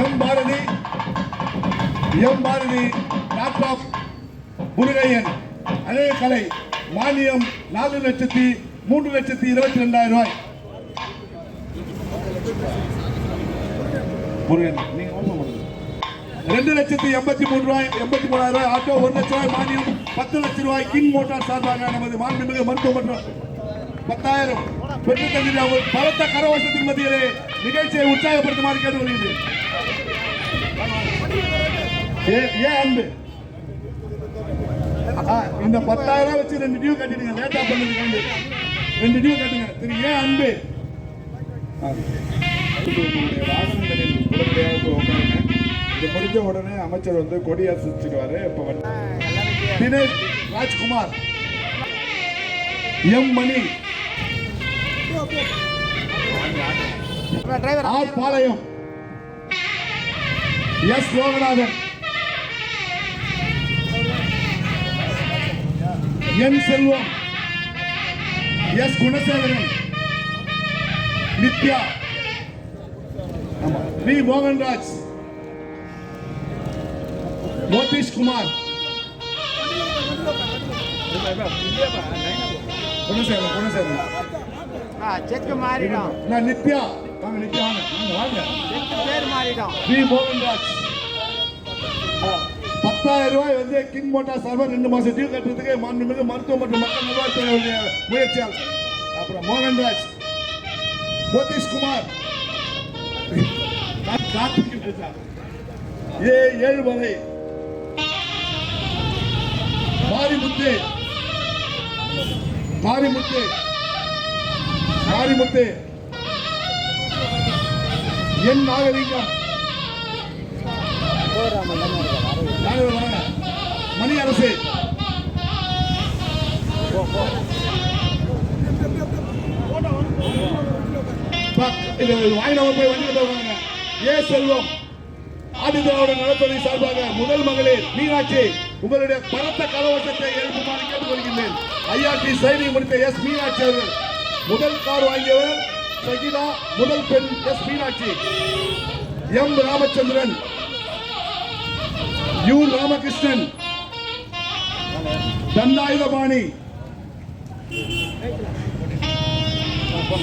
M Bharathi M Bharathi laptop Murugaiyan. அதே கலை மானியம் நாலு லட்சத்தி மூன்று லட்சத்தி இருபத்தி ரெண்டாயிரம் ரூபாய். முருகன் நீங்க ரெண்டு லட்சத்தி எண்பத்தி மூணு ரூபாய் எண்பத்தி மூணாயிரம் ரூபாய் ஆட்டோ ஒரு லட்ச ரூபாய் மானியம் பத்து லட்ச ரூபாய் கிங் மோட்டார் சார்பாக நமது மாண்புமிகு மருத்துவமன்றம் பத்தாயிரம் பெற்று ஒரு பலத்த கரவசத்தின் மத்தியிலே நிகழ்ச்சியை உற்சாகப்படுத்துமாறு கேட்டுக்கொள்கிறேன் ஏ- ஏன் அன்பு. இந்த பத்தாயிரம் வச்சு ரெண்டு டியூ கட்டிடுங்க லேட்டா பண்ணுங்க ரெண்டு. டியூ கட்டுங்க. சரி ஏன் அன்பு. வாகனங்களில் உடனடியாக இது முடிஞ்ச உடனே அமைச்சர் வந்து கொடி அசைச்சிடுவாரு. இப்போ வந்து Dinesh Rajkumar. M Mani. R Palayam. S Loganathan N Selvam. S Gunasekaran. Nithya. ஆமா வி மோகன்ராஜ். மோதீஷ் குமார் குணசேகரன் குணசேகரன் செக் மாறிடும் நான் நித்யா வாங்க நித்யா வாங்க வாங்க பேர் மாறிடும் வி மோகன்ராஜ் பத்தாயிரம் ரூபாய் வந்து கிங் மோட்டார் சார்பாக ரெண்டு மாசம் டியூ கட்டுறதுக்கு மாண்புமிகு மருத்துவம் மற்றும் மக்கள் நல்வாழ்வுத்துறையுடைய முயற்சியால். அப்புறம் மோகன்ராஜ் மோதீஷ் குமார் கார்த்திக். ஏ ஏழுமலை மாரிமுத்து மாரிமுத்து மாரிமுத்து என் நாகலிங்கம் மணி அரசு வாங்கினவங்க போய் வண்டியில் போவாங்க ஏ செல்வம் ஆதிதிராவிட நலத்துறை சார்பாக முதல் மகளிர் மீனாட்சி. உங்களுடைய பரத்த கலவசத்தை எழுப்புமாறு கேட்டுக்கொள்கின்றேன். ஐஆர்டி சைனிங் முடித்த எஸ் மீனாட்சி அவர்கள். முதல் கார் வாங்கியவர் சகிதா முதல் பெண் S Meenakshi. M Ramachandran. U Ramakrishnan. Dhandayuthapani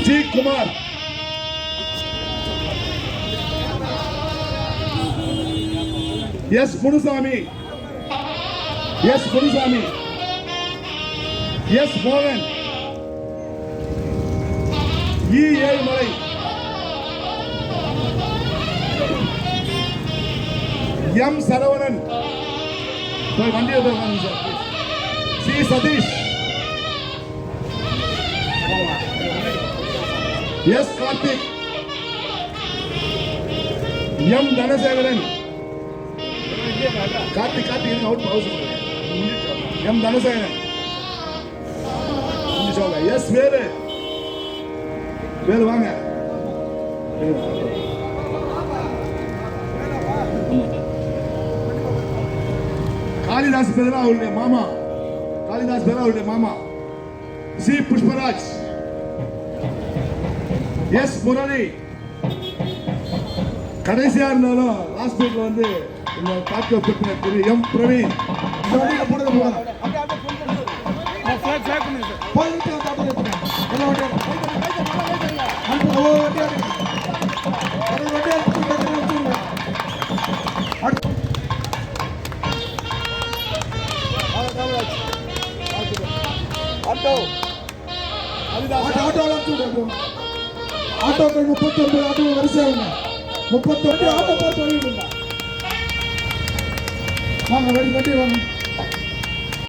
G Kumar. S Munusamy. S Munusamy S மோகன் இ ஏழுமலை எம் சரவணன் போய் வண்டியை போய் வாங்க sir C Sathish S Karthik M Dhanasekaran Karthik Karthik இருங்க out house M Dhanasekaran S Velu Velu வாங்க காளிதாஸ் பேரா அவருடைய மாமா காளிதாஸ் பேரா அவருடைய மாமா சி புஷ்பராஜ் எஸ் முரளி கடைசியா இருந்தாலும் ஹாஸ்பிட்டல் வந்து இந்த தாக்க பெற்ற Thiru M Praveen auto. Auto ஆட்டோக்கள் முப்பத்தி ஒன்பது ஆட்டோ வரிசையாகுங்க முப்பத்தி ஒன்று ஆட்டோ பார்த்து வழிவிடுங்க வாங்க வண்டி வண்டி வாங்க